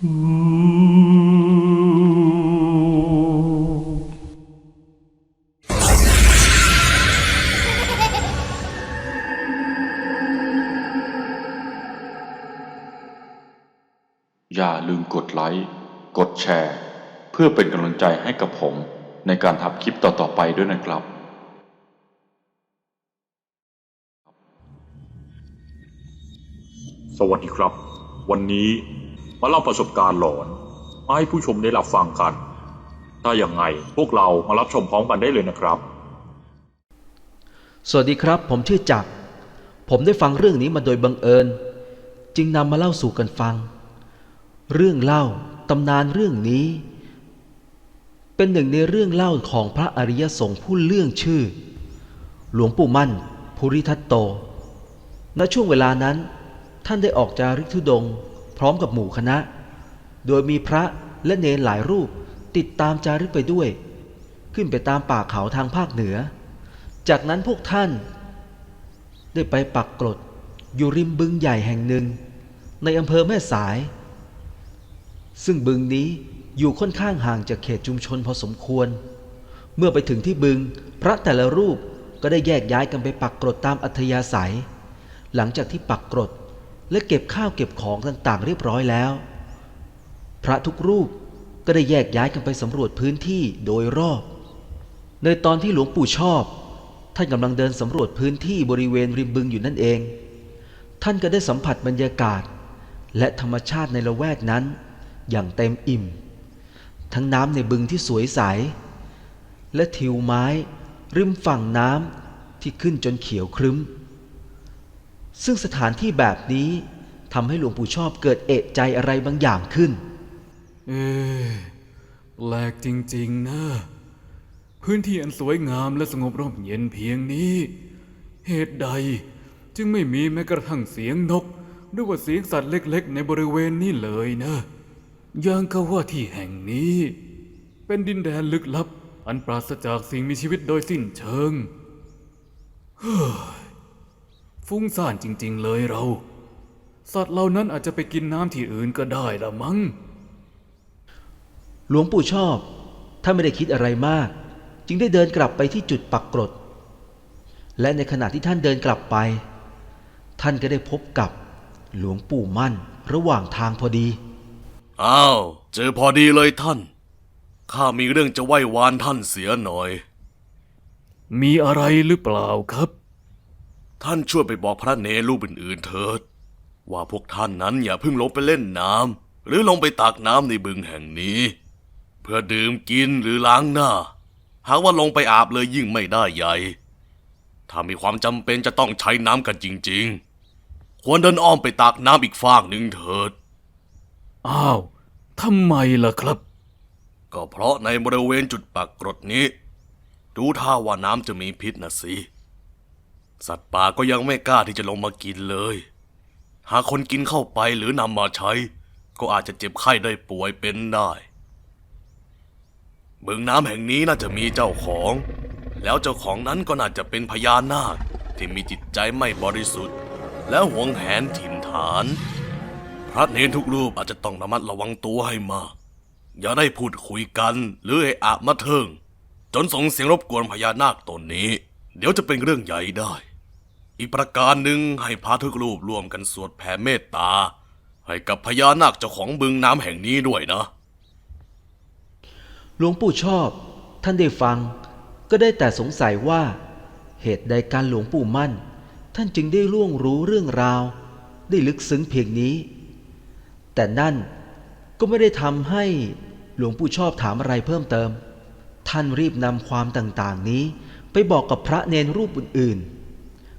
อย่าลืมกดไลค์ กดแชร์ เพื่อเป็นกำลังใจให้กับผมในการทำคลิปต่อ ๆ ไปด้วยนะครับ สวัสดีครับ วันนี้ มาเล่าประสบการณ์หลอนมาให้ผู้ชมได้รับฟังกัน ถ้าอย่างไงพวกเรามารับชมพร้อมกันได้เลยนะครับ สวัสดีครับ ผมชื่อจักรผมได้ฟังเรื่องนี้มาโดยบังเอิญ จึงนำมาเล่าสู่กันฟัง เรื่องเล่าตำนานเรื่องนี้ เป็นหนึ่งในเรื่องเล่าของพระอริยสงฆ์ผู้เลื่องชื่อ หลวงปู่มั่น ภูริทัตโต ณช่วงเวลานั้น ท่านได้ออกจาริกธุดง พร้อมกับหมู่คณะ โดยมีพระและเนรหลายรูปติดตามจาริกไปด้วย ขึ้นไปตามป่าเขาทางภาคเหนือ จากนั้นพวกท่าน ได้ไปปักกรดอยู่ริมบึงใหญ่แห่งหนึ่ง ในอำเภอแม่สาย ซึ่งบึงนี้อยู่ค่อนข้างห่างจากเขตชุมชนพอสมควร เมื่อไปถึงที่บึงพระแต่ละรูปก็ได้แยกย้ายกันไปปักกรดตามอัธยาศัย หลังจากที่ปักกรด และเก็บข้าวเก็บของต่างๆ เรียบร้อยแล้ว พระทุกรูปก็ได้แยกย้ายกันไปสำรวจพื้นที่โดยรอบ ในตอนที่หลวงปู่ชอบ ท่านกำลังเดินสำรวจพื้นที่บริเวณริมบึงอยู่นั่นเอง ท่านก็ได้สัมผัสบรรยากาศ และธรรมชาติในละแวกนั้น อย่างเต็มอิ่ม ทั้งน้ำในบึงที่สวยใส และทิวไม้ ริมฝั่งน้ำที่ขึ้นจนเขียวครึ้ม ซึ่งสถานที่แบบนี้ทำให้หลวงปู่ชอบเกิดเอะใจอะไรบางอย่างขึ้น เอ๊ะแปลกจริงๆนะ พื้นที่อันสวยงามและสงบร่มเย็นเพียงนี้ เหตุใดจึงไม่มีแม้กระทั่งเสียงนก หรือว่าเสียงสัตว์เล็ก ๆ ในบริเวณนี้เลยนะย่างกับว่าที่แห่งนี้ เป็นดินแดนลึกลับ อันปราศจากสิ่งมีชีวิตโดยสิ้นเชิงเฮ้ย ฟุ้งซ่านจริง ๆ เลยเรา สัตว์เหล่านั้นอาจจะไปกินน้ำที่อื่นก็ได้ละมั้ง หลวงปู่ชอบท่านไม่ได้คิดอะไรมาก จึงได้เดินกลับไปที่จุดปักกรด และในขณะที่ท่านเดินกลับไป ท่านก็ได้พบกับหลวงปู่มั่นระหว่างทางพอดี อ้าว เจอพอดีเลยท่าน ข้ามีเรื่องจะไหว้วานท่านเสียหน่อย มีอะไรหรือเปล่าครับ ท่านช่วยไปบอกพระเนรรูปอื่นๆเถิด ว่าพวกท่านนั้นอย่าเพิ่งลงไปเล่นน้ำหรือลงไปตักน้ำในบึงแห่งนี้ เพื่อดื่มกินหรือล้างหน้า หากว่าลงไปอาบเลยยิ่งไม่ได้ใหญ่ ถ้ามีความจำเป็นจะต้องใช้น้ำกันจริง ๆ ควรเดินอ้อมไปตักน้ำอีกฟากหนึ่งเถิด อ้าวทำไมล่ะครับ ก็เพราะในบริเวณจุดปักกรดนี้ ดูท่าว่าน้ำจะมีพิษนะสิ สัตว์ป่าก็ยังไม่กล้าที่จะลงมากินเลย หากคนกินเข้าไปหรือนำมาใช้ ก็อาจจะเจ็บไข้ได้ป่วยเป็นได้ บึงน้ำแห่งนี้น่าจะมีเจ้าของ แล้วเจ้าของนั้นก็น่าจะเป็นพญานาคที่มีจิตใจไม่บริสุทธิ์ และหวงแหนถิ่นฐาน พระเนรทุกรูปอาจจะต้องระมัดระวังตัวให้มาก อย่าได้พูดคุยกันหรือเอะอะมาเทิง จนส่งเสียงรบกวนพญานาคตนนี้ เดี๋ยวจะเป็นเรื่องใหญ่ได้ อีกประการหนึ่งให้พระทุกรูปร่วมกันสวดแผ่เมตตา ให้กับพญานาคเจ้าของบึงน้ำแห่งนี้ด้วยนะ หลวงปู่ชอบ ท่านได้ฟังก็ได้แต่สงสัยว่า เหตุใดการหลวงปู่มั่น ท่านจึงได้ล่วงรู้เรื่องราว ได้ลึกซึ้งเพียงนี้ แต่นั่นก็ไม่ได้ทำให้หลวงปู่ชอบถามอะไรเพิ่มเติม ท่านรีบนำความต่างๆนี้ไปบอกกับพระเนรรูปอื่นๆ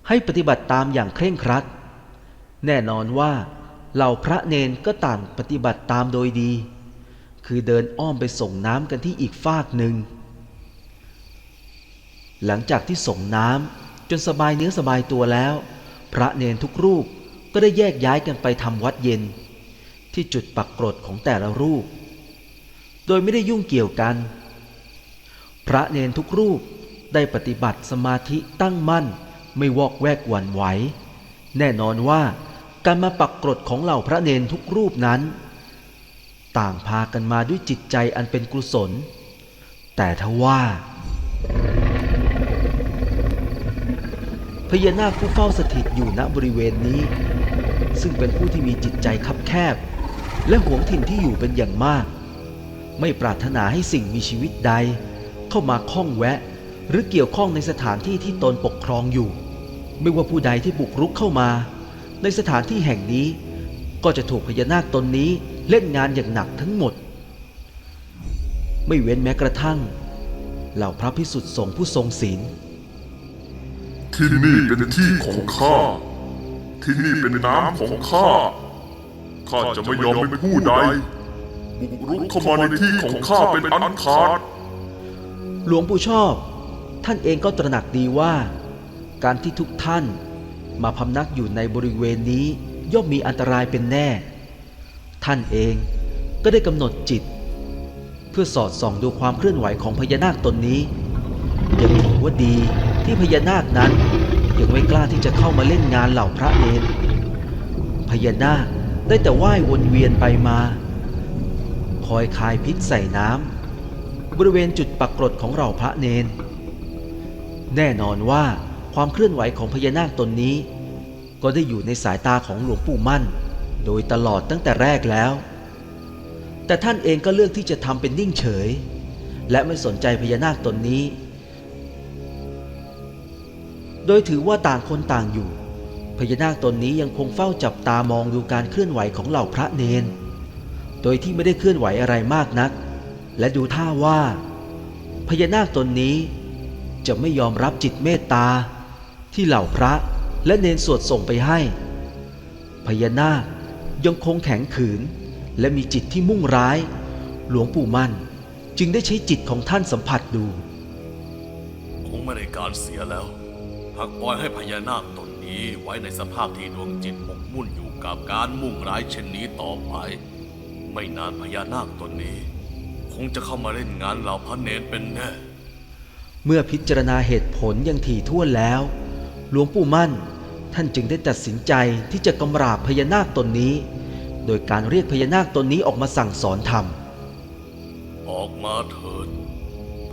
ให้ปฏิบัติตามอย่างเคร่งครัด แน่นอนว่าเหล่าพระเนนก็ต่างปฏิบัติตามโดยดี คือเดินอ้อมไปส่งน้ำกันที่อีกฟากหนึ่ง หลังจากที่ส่งน้ำจนสบายเนื้อสบายตัวแล้ว พระเนนทุกรูปก็ได้แยกย้ายกันไปทำวัดเย็น ที่จุดปักกรดของแต่ละรูป โดยไม่ได้ยุ่งเกี่ยวกัน พระเนนทุกรูปได้ปฏิบัติสมาธิตั้งมั่น ไม่วอกแวกหวั่นไหว แน่นอนว่าการมาปักกรดของเหล่าพระเนนทุกรูปนั้น ต่างพากันมาด้วยจิตใจอันเป็นกุศล แต่ทว่า พญานาคผู้เฝ้าสถิตอยู่ณบริเวณนี้ ซึ่งเป็นผู้ที่มีจิตใจคับแคบ และหวงถิ่นที่อยู่เป็นอย่างมาก ไม่ปรารถนาให้สิ่งมีชีวิตใด เข้ามาข้องแวะ หรือเกี่ยวข้องในสถานที่ที่ตนปกครองอยู่ ไม่ว่าผู้ใดที่บุกรุกเข้ามา ในสถานที่แห่งนี้ ก็จะถูกพญานาคตนนี้เล่นงานอย่างหนักทั้งหมด ไม่เว้นแม้กระทั่ง เหล่าพระพิสุทธิ์สงฆ์ผู้ทรงศีลที่นี่เป็นที่ของข้า ที่นี่เป็นน้ำของข้า ข้าจะไม่ยอมให้ผู้ใดบุกรุกเข้ามาในที่ของข้าเป็นอันขาด หลวงปู่ชอบ ท่านเองก็ตระหนักดีว่า การที่ทุกท่านมาพำนักอยู่ในบริเวณนี้ย่อมมีอันตรายเป็นแน่ ท่านเองก็ได้กำหนดจิต เพื่อสอดส่องดูความเคลื่อนไหวของพญานาคตนนี้ยังถือว่าดีที่พญานาคนั้นยังไม่กล้าที่จะเข้ามาเล่นงานเหล่าพระเนนพญานาคได้แต่ว่ายวนเวียนไปมา คอยคายพิษใส่น้ำบริเวณจุดปักกรดของเราพระเนน แน่นอนว่าความเคลื่อนไหวของพญานาคตนนี้ ก็ได้อยู่ในสายตาของหลวงปู่มั่น โดยตลอดตั้งแต่แรกแล้ว แต่ท่านเองก็เลือกที่จะทำเป็นนิ่งเฉย และไม่สนใจพญานาคตนนี้ โดยถือว่าต่างคนต่างอยู่ พญานาคตนนี้ยังคงเฝ้าจับตามองดูการเคลื่อนไหวของเหล่าพระเนน โดยที่ไม่ได้เคลื่อนไหวอะไรมากนัก และดูท่าว่าพญานาคตนนี้ จะไม่ยอมรับจิตเมตตา ที่เหล่าพระและเนนสวดส่งไปให้ พญานาคยังคงแข็งขืน และมีจิตที่มุ่งร้าย หลวงปู่มั่นจึงได้ใช้จิตของท่านสัมผัสดู คงไม่ได้การเสียแล้ว หากปล่อยให้พญานาคตนนี้ไว้ในสภาพที่ดวงจิตหมกมุ่นอยู่กับการมุ่งร้ายเช่นนี้ต่อไป ไม่นานพญานาคตนนี้ คงจะเข้ามาเล่นงานเหล่าพระเนนเป็นแน่ เมื่อพิจารณาเหตุผลอย่างถี่ถ้วนแล้ว หลวงปู่มั่นท่านจึงได้ตัดสินใจที่จะกำราบพญานาคตนนี้ โดยการเรียกพญานาคตนนี้ออกมาสั่งสอนธรรม ออกมาเถิด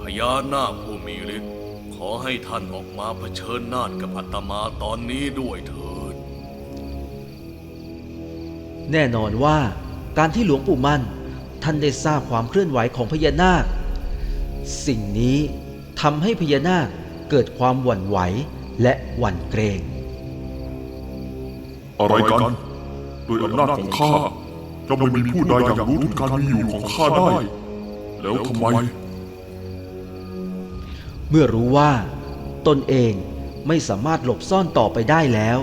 พญานาคผู้มีฤทธิ์ขอให้ท่านออกมาเผชิญหน้ากับอาตมาตอนนี้ด้วยเถิด แน่นอนว่าการที่หลวงปู่มั่นท่านได้ทราบความเคลื่อนไหวของพญานาค สิ่งนี้ ทำให้พญานาคเกิดความหวั่นไหวและหวั่นเกรง อะไรกันโดยอำนาจของข้าจะไม่มีผู้ใดอย่างรู้ถึงการมีอยู่ของข้าได้ แล้วทำไม เมื่อรู้ว่า ตนเองไม่สามารถหลบซ่อนต่อไปได้แล้ว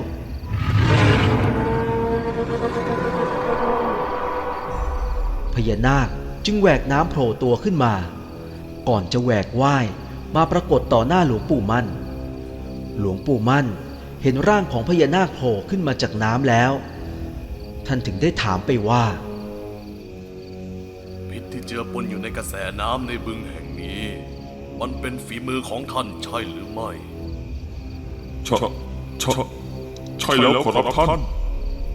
พญานาคจึงแหวกน้ำโผล่ตัวขึ้นมา ก่อนจะแหวกว่าย มาปรากฏต่อหน้าหลวงปู่มั่น หลวงปู่มั่นเห็นร่างของพญานาคโผล่ขึ้นมาจากน้ำแล้ว ท่านถึงได้ถามไปว่า พิษที่เจือปนอยู่ในกระแสน้ำในบึงแห่งนี้ มันเป็นฝีมือของท่านใช่หรือไม่ใช่ใช่ใช่แล้วขอรับท่าน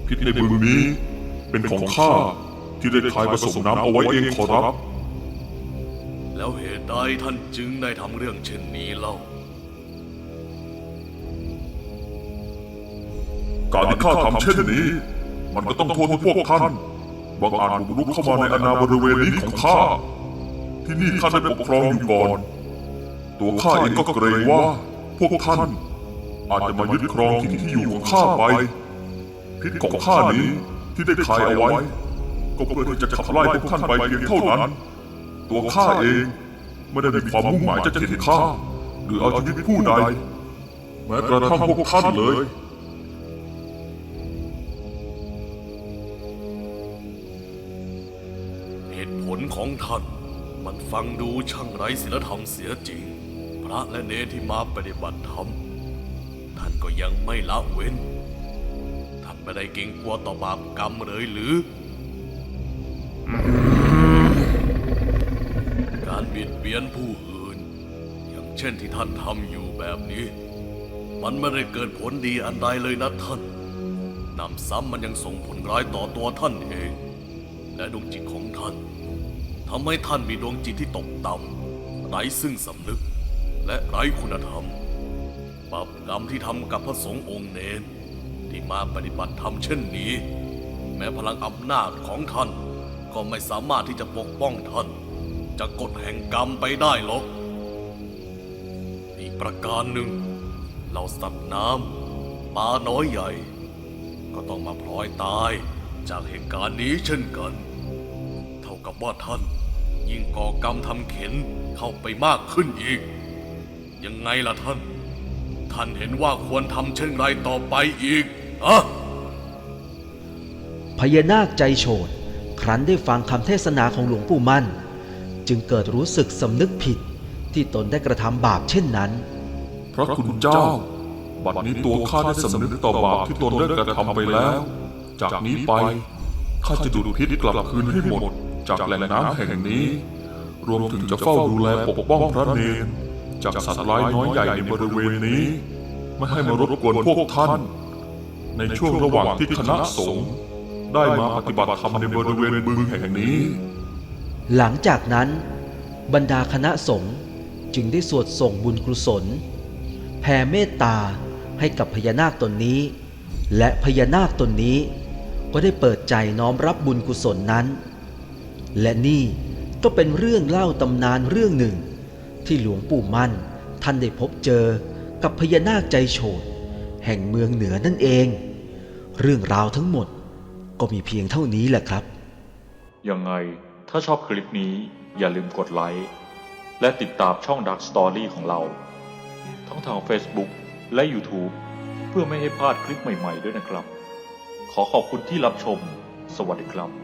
พิษในบึงนี้เป็นของข้าที่ได้ทายผสมน้ำเอาไว้เองขอรับ แล้วเหตุใดท่านจึงได้ทำเรื่องเช่นนี้เล่า การที่ข้าทำเช่นนี้ มันก็ต้องโทษพวกท่านบางอาจบุกรุกเข้ามาในอาณาบริเวณนี้ของข้า ที่นี่ข้าได้ปกครองอยู่ก่อน ตัวข้าเองก็เกรงว่าพวกท่าน อาจจะมายึดครองถิ่ที่อยู่ของข้าไป พิษของข้านี้ที่ได้ทายเอาไว้ ก็เพื่อที่จะขับไล่พวกท่านไปเพียงเท่านั้น ตัวข้าเองไม่ได้มีความมุ่งหมายจะเข็นฆ่า หรือเอาชีวิตผู้ใด แม้กระทั่งพวกท่านเลย เหตุผลของท่านมันฟังดูช่างไร้ศีลธรรมเสียจริง พระและเนที่มาปฏิบัติธรรม ท่านก็ยังไม่ละเว้น ท่านไม่ได้เกรงกลัวต่อบาปกรรมเลยหรือ การเบียดเบียนผู้อื่น อย่างเช่นที่ท่านทำอยู่แบบนี้ มันไม่ได้เกิดผลดีอันใดเลยนะท่านนำซ้ำมันยังส่งผลร้ายต่อตัวท่านเองแและดวงจิตของท่านทำให้ท่านมีดวงจิตที่ตกต่ำไร้ซึ่งสำนึก และไร้คุณธรรมบาปกรรมที่ทำกับพระสงฆ์องค์เนนที่มาปฏิบัติธรรมเช่นนี้ แม้พลังอำนาจของท่านก็ไม่สามารถที่จะปกป้องท่าน จากกฎแห่งกรรมไปได้หรอก อีกประการหนึ่งเราสัตว์น้ำปลาน้อยใหญ่ ก็ต้องมาพลอยตายจากเหตุการณ์นี้เช่นกัน เท่ากับว่าท่านยิ่งก่อกรรมทำเข็นเข้าไปมากขึ้นอีก ยังไงล่ะท่าน ท่านเห็นว่าควรทำเช่นไรต่อไปอีกอะพญานาคใจโฉดครั้นได้ฟังคำเทศนาของหลวงปู่มั่น จึงเกิดรู้สึกสำนึกผิดที่ตนได้กระทำบาปเช่นนั้น พระคุณเจ้า บัดนี้ตัวข้าได้สำนึกต่อบาปที่ตนได้กระทำไปแล้ว จากนี้ไปข้าจะดูดพิษกลับคืนให้หมด จากแหล่งน้ำแห่งนี้ รวมถึงจะเฝ้าดูแลปกป้องพระเนรจากสัตว์ร้ายน้อยใหญ่ในบริเวณนี้ ไม่ให้มารบกวนพวกท่าน ในช่วงระหว่างที่คณะสงฆ์ได้มาปฏิบัติธรรมในบริเวณบึงแห่งนี้ หลังจากนั้น บรรดาคณะสงฆ์จึงได้สวดส่งบุญกุศล แผ่เมตตาให้กับพญานาคตนนี้ และพญานาคตนนี้ ก็ได้เปิดใจน้อมรับบุญกุศลนั้น และนี่ก็เป็นเรื่องเล่าตำนานเรื่องหนึ่ง ที่หลวงปู่มั่นท่านได้พบเจอกับพญานาคใจโฉดแห่งเมืองเหนือนั่นเอง เรื่องราวทั้งหมดก็มีเพียงเท่านี้แหละครับ ยังไง ถ้าชอบคลิปนี้อย่าลืมกดไลค์ และติดตามช่อง Dark Story ของเรา ทั้งทาง Facebook และ YouTube เพื่อไม่ให้พลาดคลิปใหม่ๆด้วยนะครับ ขอขอบคุณที่รับชม สวัสดีครับ